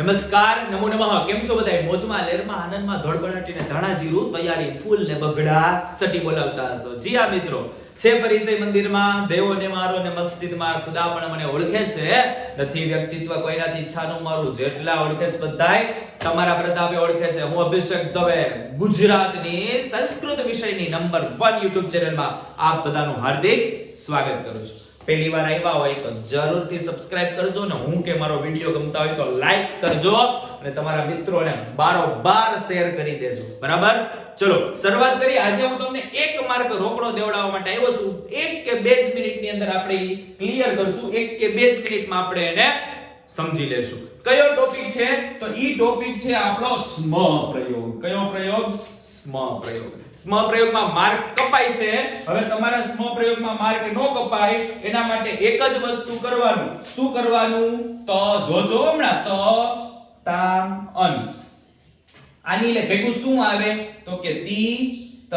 નમસ્કાર, નમો નમઃ. કેમ છો બધાય? મોજમાં, લેરમાં, આનંદમાં, ધડબડાટીને ધાણા તૈયારી ફૂલ ને બગડા સટી બોલાવતા હશો. જી આ મિત્રો. છે પરિચય મંદિરમાં દેવોને મારો ને મસ્જિદમાં ખુદા પણ મને ઓળખે છે. નથી વ્યક્તિત્વ કોઈનાથી ઈચ્છાનું મારું. જેટલા ઓળખે છે બધાય, તમારા પ્રતાપે ઓળખે છે. હું અભિષેક દવે, ગુજરાતની સંસ્કૃત વિષયની નંબર 1 યુટ્યુબ ચેનલમાં આપ બધાનું હાર્દિક સ્વાગત કરું છું. પહેલી વાર આવ્યા હોય તો જરૂરથી સબસ્ક્રાઇબ કરજો ને હું કે મારો વીડિયો ગમતા હોય તો લાઈક કરજો અને તમારા મિત્રોને બારોબાર શેર કરી દેજો. બરાબર? ચલો, શરૂઆત કરી આજે હું તમને એક માર્ક રોકડો દેવડાવવા માટે આવ્યો છું. એક કે બે જ મિનિટની અંદર આપણે ક્લિયર કરશું. એક કે બે જ મિનિટમાં આપણે એને સમજી લેશું. કયો ટોપિક છે? તો ઈ ટોપિક છે આપણો સ્મ પ્રયોગ. કયો પ્રયોગ? સ્મ પ્રયોગ. સ્મ પ્રયોગમાં માર્ક કપાય છે. હવે તમારા સ્મ પ્રયોગમાં માર્ક નો કપાય, એના માટે એક જ વસ્તુ કરવાનું. શું કરવાનું? તો જોજો હમણાં. તો તામ અન. આની લે ભેગું શું આવે? તો કે તી, તહ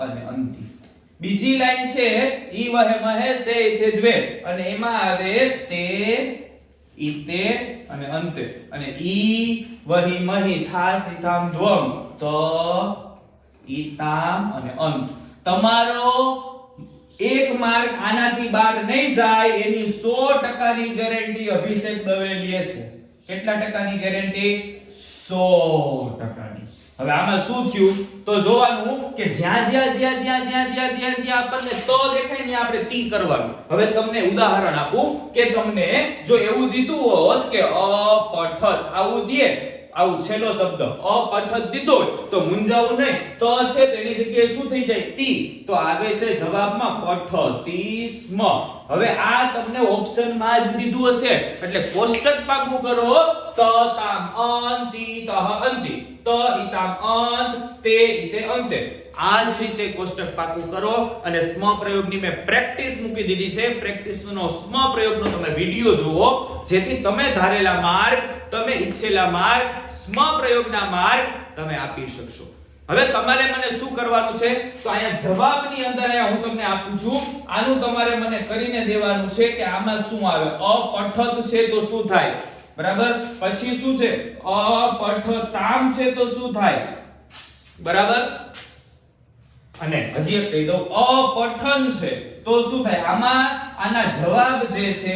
અને અંતિ. બીજી લાઈન છે, ઈ વહે મહે સે ઇથે દ્વે અને એમાં આવે તે, ઈતે અને અંતે. અને ઈ વહી મહી થા સીતામ ધ્વમ. તો ઈતામ અને અંત. તમારો એક માર્ક આનાથી બહાર નહીં જાય એની 100% ની ગેરંટી અભિષેક દવે લે છે. કેટલા ટકાની ગેરંટી? 100% ટકાની. હવે આમાં શું થયું? તો જોવાનું કે જ્યાં જ્યાં જ્યાં જ્યાં જ્યાં જ્યાં જ્યાં જ્યાં આપણને તો દેખાય ને આપણે તી કરવાનું. હવે તમને ઉદાહરણ આપું કે તમને જો એવું દીધું હોત કે અપઠત આવું દે આવું છેલ્લો શબ્દ અપઠત દીધો તો મુંજાવું નહીં. તો છે તેની જગ્યાએ શું થઈ જાય? તી તો આવે છે જવાબમાં પઠતીસ્મ હવે આ તમને ઓપ્શનમાં જ દીધું હશે. એટલે કોષ્ટક પાકું કરો. ત તામ અંતિ તહ અંતિ. ત ઇતામ અંત, તે ઇતે અંતે. આ જ રીતે કોષ્ટક પાકું કરો અને સ્મ પ્રયોગની મેં પ્રેક્ટિસ મૂકી દીધી છે. પ્રેક્ટિસનો સ્મ પ્રયોગનો તમે વિડિયો જુઓ, જેથી તમે ધારેલા માર્ક તમે ઈચ્છેલા માર્ક સ્મ પ્રયોગના માર્ક તમે આપી શકશો. હવે તમારે મને શું કરવાનું છે? તો અહીંયા જવાબની અંદર અહીંયા હું તમને આપું છું. આનું તમારે મને કરીને દેવાનું છે કે આમાં શું આવે? અપઠત છે તો શું થાય? બરાબર? પછી શું છે? અપઠતામ છે તો શું થાય? બરાબર? અને હજી એક કહી દઉં અપઠન છે. તો શું થાય? આમાં આના જવાબ જે છે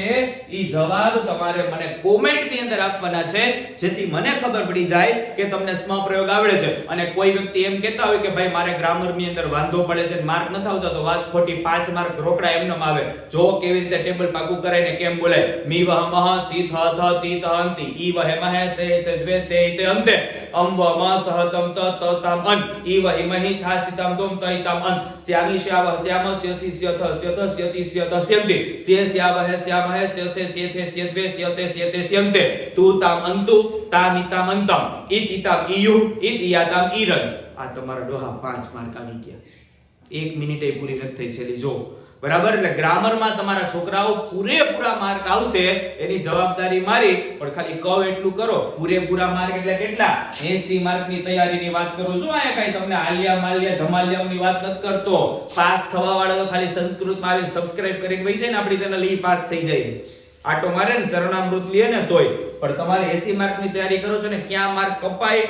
એ જવાબ તમારે મને કોમેન્ટની અંદર આપવાના છે, જેથી મને ખબર પડી જાય કે તમને સ્મ પ્રયોગ આવડે છે. અને કોઈ વ્યક્તિ એમ કહેતા હોય કે ભાઈ મારે ગ્રામરની અંદર વાંધો પડે છે માર્ક નથી આવતા તો વાત ખોટી પાંચ માર્ક રોકડા એમનેમ આવે. જો કેવી રીતે ટેબલ પાકું કરાય ને કેમ બોલાય? મી વહ મહ સી થ થ તી ત અંતિ ઈ વહે મહે સે તે દ્વે તે તે અંતે. અમ વ મ સહ તમ ત ત તામ અન. ઈ વહી મહી થા સિતામ તમ ત તામ અન. શ્યામી શ્યાવ શ્યામ સ્ય સી સ્ય થ સ્યત, સ્યતિ, સ્યત, સ્યંતિ. સ્ય સ્યાવહ સ્યામહ સ્યસે સ્યેથે સ્યદ્વે સ્યતે સ્યેતે સ્યંતે તુ તામ, અંતુ તામ, અંતમ. ઇત ઇતામ ઇયુ ઇત ઇયાતામ ઈરન આ તમારા ડોહા પાંચ માર્ક આવી ગયા. એક મિનિટે પૂરી નથી થઈ, છેલ્લી. જો. બરાબર? એટલે ગ્રામરમાં તમારા છોકરાઓ પૂરેપૂરા માર્ક આવશે એની જવાબદારી મારી. પણ ખાલી કહો એટલું કરો. પૂરેપૂરા માર્ક એટલે કેટલા? 80 માર્કની તૈયારીની વાત કરું. છું અહીંયા કાંઈ તમને આલિયા માલિયા ધમાલિયાની વાત નથી કરતો, પાસ થવા વાળા તો ખાલી સંસ્કૃતમાં આવીને સબસ્ક્રાઇબ કરીને વહી જાય ને આપણી ચેનલ ઈ પાસ થઈ જાય. આટો મારે ને ચરણામૃત લે ને તોય. પણ તમારે 80 માર્કની તૈયારી કરો છો ને, ક્યાં માર્ક કપાય?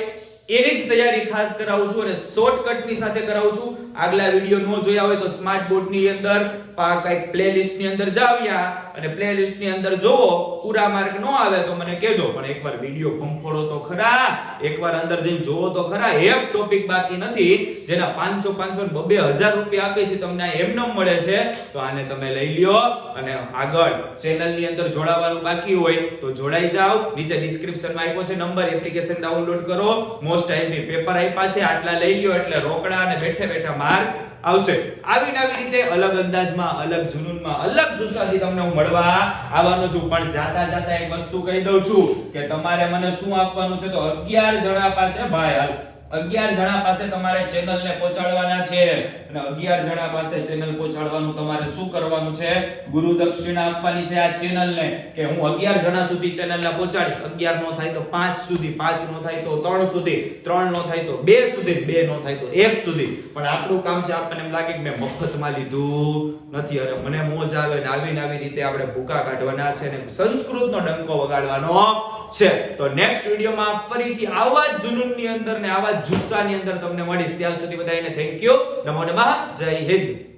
એની જ તૈયારી ખાસ કરાવું છું અને શોર્ટકટની સાથે કરાવું છું. આગલા વિડિયો નો જોયા હોય તો સ્માર્ટ બોર્ડની અંદર કંઈક કંઈક પ્લેલિસ્ટની અંદર જાવ્યા અને પ્લેલિસ્ટની અંદર જોવો, પૂરા માર્ક નો આવે તો મને કહેજો. પણ એકવાર વિડિયો ફંફોડો તો ખરા. એકવાર અંદર જઈને જોવો તો ખરા. એક ટોપિક બાકી નથી, જેના 500 500 બબે હજાર રૂપિયા આપે છે તમને આ ન મળે છે, તો આને તમે લઈ લ્યો. અને આગળ ચેનલની અંદર જોડાવાનું બાકી હોય, તો જોડાઈ જાઓ. નીચે ડિસ્ક્રિપ્શનમાં આપ્યો છે નંબર એપ્લિકેશન ડાઉનલોડ કરો. મોસ્ટ આઈપી પેપર આપ્યા છે, આટલા લઈ લ્યો, એટલે રોકડા અને બેઠે બેઠા માર્ક આવશે. આવી નવી રીતે અલગ અંદાજમાં, અલગ જુનૂનમાં, અલગ જુસ્સાથી તમને હું મળવા આવવાનો છું. પણ જાતા જાતા એક વસ્તુ કહી દઉં છું કે તમારે મને શું આપવાનું છે તો 11 જણા પાસે ભાઈ, હાલ 11 જણા પાસે તમારે ચેનલને પહોંચાડવાના છે. અને 11 જણા પાસે ચેનલ પહોંચાડવાનું તમારે શું કરવાનું છે? ગુરુ દક્ષિણા આપવાની છે આ ચેનલને કે હું 11 જણા સુધી ચેનલને પહોંચાડીશ. 11 નો થાય તો 5 સુધી 5 નો થાય તો 3 સુધી 3 નો થાય તો 2 સુધી 2 નો થાય તો 1 સુધી. પણ આપણું કામ છે આપણને એમ લાગે કે મેં મફતમાં લીધું નથી. અને મને મોજ આવે ને આવી ને આવી રીતે આપણે ભૂકા કાઢવાના છે ને સંસ્કૃતનો ડંકો વગાડવાનો. છે. તો નેક્સ્ટ વિડીયોમાં ફરીથી આવા જ જુનૂનની અંદર ને આવા જ જુસ્સાની અંદર તમને મળીશ. ત્યાં સુધી બધાને થેન્ક યુ નમો નમઃ. જય હિન્દ.